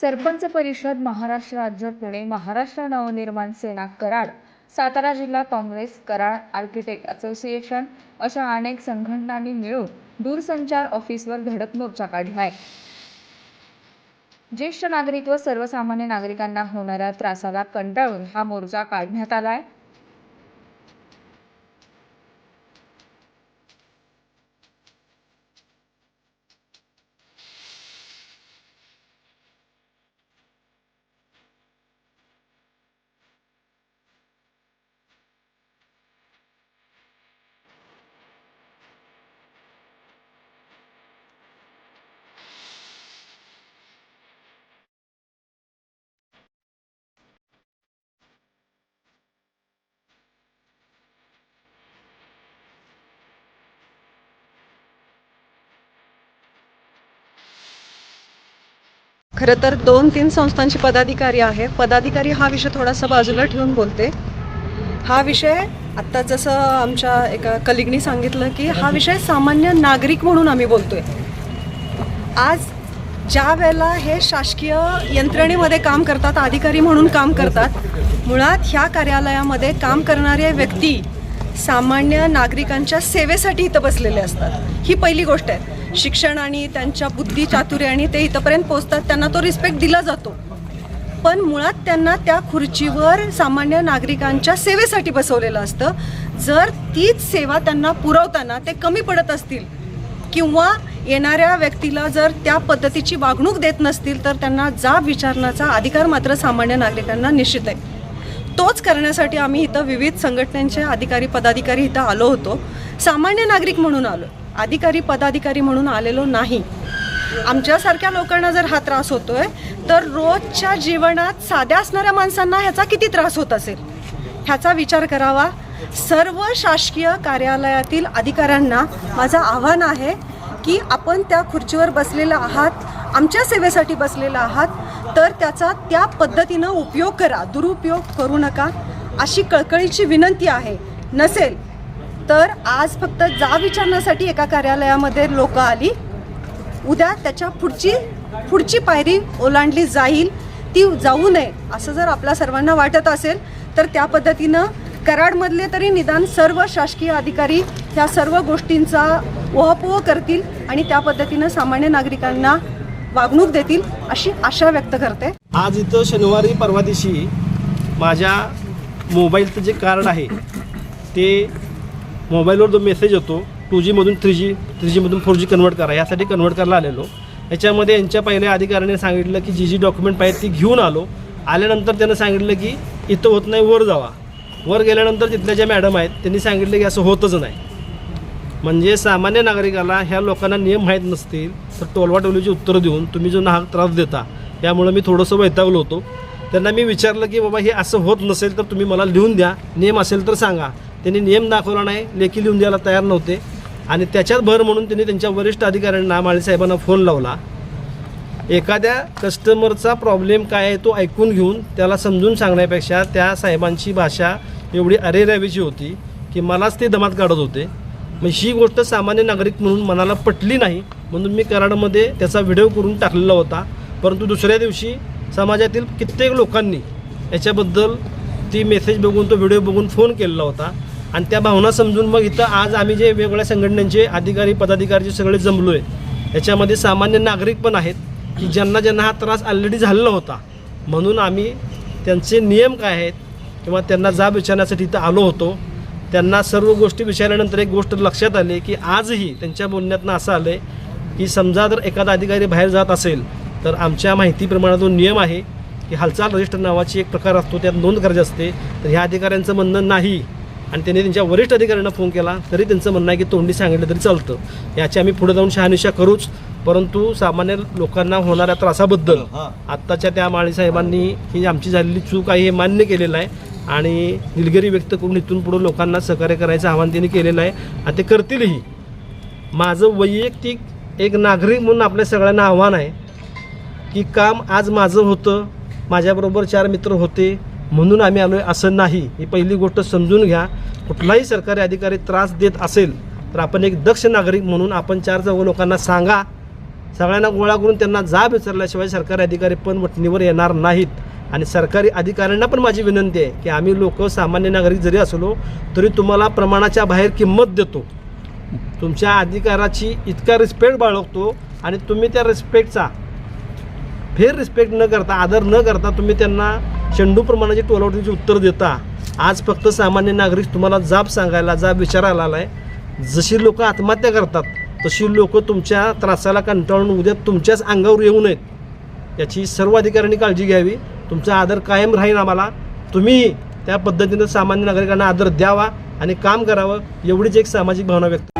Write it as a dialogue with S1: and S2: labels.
S1: सरपंच परिषद महाराष्ट्र राज्य पुणे महाराष्ट्र नवनिर्माण सेना कराड सातारा जिल्हा काँग्रेस कराड आर्किटेक्ट असोसिएशन अशा अनेक संघटनांनी मिळून दूरसंचार ऑफिसवर धडक मोर्चा काढला आहे. ज्येष्ठ नागरिक व सर्वसामान्य नागरिकांना होणाऱ्या त्रासाला कंटाळून हा मोर्चा काढण्यात आला आहे.
S2: खरं तर दोन तीन संस्थांचे पदाधिकारी आहे. पदाधिकारी हा विषय थोडासा बाजूला ठेवून बोलते. हा विषय आत्ता जसं आमच्या एका कलिगनी सांगितलं की हा विषय सामान्य नागरिक म्हणून आम्ही बोलतोय. आज ज्या वेळेला हे शासकीय यंत्रणेमध्ये काम करतात अधिकारी म्हणून काम करतात मुळात ह्या कार्यालयामध्ये काम करणारे व्यक्ती सामान्य नागरिकांच्या सेवेसाठी इथं बसलेले असतात. ही पहिली गोष्ट आहे. शिक्षण आणि त्यांच्या बुद्धी चातुर्याने ते इथंपर्यंत पोहोचतात त्यांना तो रिस्पेक्ट दिला जातो. पण मुळात त्यांना त्या खुर्चीवर सामान्य नागरिकांच्या सेवेसाठी बसवलेलं असतं. जर तीच सेवा त्यांना पुरवताना ते कमी पडत असतील किंवा येणाऱ्या व्यक्तीला जर त्या पद्धतीची वागणूक देत नसतील तर त्यांना जाब विचारण्याचा अधिकार मात्र सामान्य नागरिकांना निश्चित आहे. तोच करण्यासाठी आम्ही इथं विविध संघटनांचे अधिकारी पदाधिकारी इथं आलो होतो. सामान्य नागरिक म्हणून आलो. अधिकारी पदाधिकारी म्हणून आलेलो नाही. आमच्यासारख्या लोकांना जर हा त्रास होतोय तर रोजच्या जीवनात साध्या असणाऱ्या माणसांना ह्याचा किती त्रास होत असेल? ह्याचा विचार करावा. सर्व शासकीय कार्यालयातील अधिकाऱ्यांना माझं आव्हान आहे की आपण त्या खुर्चीवर बसलेला आहात आमच्या सेवेसाठी बसलेला आहात तर त्याचा त्या पद्धतीनं उपयोग करा दुरुपयोग करू नका अशी कळकळीची विनंती आहे. नसेल तर आज फक्त जा विचारण्यासाठी एका कार्यालयामध्ये लोक आली. उद्या त्याच्या पुढची पुढची पायरी ओलांडली जाईल. ती जाऊ नये असं जर आपल्या सर्वांना वाटत असेल तर त्या पद्धतीनं कराडमधले तरी निदान सर्व शासकीय अधिकारी ह्या सर्व गोष्टींचा ओहापोह करतील आणि त्या पद्धतीनं सामान्य नागरिकांना वागणूक देतील अशी आशा व्यक्त करते.
S3: आज इथं शनिवारी परवा दिवशी माझ्या मोबाईलचं जे कार्ड आहे ते मोबाईलवर जो मेसेज येतो टू जीमधून थ्री जी थ्री जीमधून फोर जी कन्वर्ट करा यासाठी कन्वर्ट करायला आलेलो. याच्यामध्ये यांच्या पहिल्या अधिकाऱ्याने सांगितलं की जी जी डॉक्युमेंट पाहिजे ती घेऊन आलो. आल्यानंतर त्यांना सांगितलं की इथं होत नाही वर जावा. वर गेल्यानंतर तिथल्या ज्या मॅडम आहेत त्यांनी सांगितलं की असं होतच नाही. म्हणजे सामान्य नागरिकाला ह्या लोकांना नियम माहीत नसतील तर टोलवाटोलीची उत्तरं देऊन तुम्ही जो नाहक त्रास देता यामुळं मी थोडंसं वैतागलो होतो. त्यांना मी विचारलं की बाबा हे असं होत नसेल तर तुम्ही मला लिहून द्या. नियम असेल तर सांगा. त्यांनी नियम दाखवला नाही लेखी लिहून द्यायला तयार नव्हते. आणि त्याच्यात भर म्हणून त्यांनी त्यांच्या वरिष्ठ अधिकाऱ्यांना माळेसाहेबांना फोन लावला. एखाद्या कस्टमरचा प्रॉब्लेम काय आहे तो ऐकून घेऊन त्याला समजून सांगण्यापेक्षा त्या साहेबांची भाषा एवढी अरेरावीची होती की मलाच ते दमात काढत होते. मग ही गोष्ट सामान्य नागरिक म्हणून मनाला पटली नाही म्हणून मी कराडमध्ये त्याचा व्हिडिओ करून टाकलेला होता. परंतु दुसऱ्या दिवशी समाजातील कित्येक लोकांनी याच्याबद्दल ती मेसेज बघून तो व्हिडिओ बघून फोन केलेला होता. आणि त्या भावना समजून मग इथं आज आम्ही जे वेगवेगळ्या संघटनांचे अधिकारी पदाधिकारी जे सगळे जमलो आहे याच्यामध्ये सामान्य नागरिक पण आहेत की ज्यांना ज्यांना हा त्रास ऑलरेडी झालेला होता. म्हणून आम्ही त्यांचे नियम काय आहेत किंवा त्यांना जाब विचारण्यासाठी इथं आलो होतो. त्यांना सर्व गोष्टी विचारल्यानंतर एक गोष्ट लक्षात आली की आजही त्यांच्या बोलण्यातनं असं आलं आहे की समजा जर एखादा अधिकारी बाहेर जात असेल तर आमच्या माहितीप्रमाणे जो नियम आहे की हालचाल रजिस्टर नावाची एक प्रकार असतो त्यात नोंद करायची असते. तर ह्या अधिकाऱ्यांचं म्हणणं नाही आणि त्यांनी त्यांच्या वरिष्ठ अधिकाऱ्यांना फोन केला तरी त्यांचं म्हणणं आहे की तोंडी सांगितलं तरी चालतं. याची आम्ही पुढे जाऊन शहानिशा करूच परंतु सामान्य लोकांना होणाऱ्या त्रासाबद्दल आत्ताच्या त्या माळी साहेबांनी ही आमची झालेली चूक आहे हे मान्य केलेलं आहे. आणि दिलगिरी व्यक्त करून इथून पुढे लोकांना सहकार्य करायचं आवाहन त्यांनी केलेलं आहे. आणि ते करतीलही. माझं वैयक्तिक एक नागरिक म्हणून आपल्या सगळ्यांना आव्हान आहे की काम आज माझं होतं माझ्याबरोबर चार मित्र होते म्हणून आम्ही आलो आहे असं नाही. ही पहिली गोष्ट समजून घ्या. कुठलाही सरकारी अधिकारी त्रास देत असेल तर आपण एक दक्ष नागरिक म्हणून आपण चार चौघ लोकांना सांगा. सगळ्यांना गोळा करून त्यांना जाब विचारल्याशिवाय सरकारी अधिकारी पण वटणीवर येणार नाहीत. आणि सरकारी अधिकाऱ्यांना पण माझी विनंती आहे की आम्ही लोक सामान्य नागरिक जरी असलो तरी तुम्हाला प्रमाणाच्या बाहेर किंमत देतो. तुमच्या अधिकाराची इतका रिस्पेक्ट बाळगतो आणि तुम्ही त्या रिस्पेक्टचा फेर रिस्पेक्ट न करता आदर न करता तुम्ही त्यांना चेंडू प्रमाणाची टोलावटीची उत्तर देता. आज फक्त सामान्य नागरिक तुम्हाला जाब सांगायला जाब विचारायला आहे जशी लोक आत्महत्या करतात तशी लोक तुमच्या त्रासाला कंटाळून उद्या तुमच्याच अंगावर येऊ नयेत. याची सर्व अधिकाऱ्यांनी काळजी घ्यावी. तुमचा आदर कायम राहील आम्हाला. तुम्ही त्या पद्धतीनं सामान्य नागरिकांना आदर द्यावा आणि काम करावं एवढीच एक सामाजिक भावना व्यक्त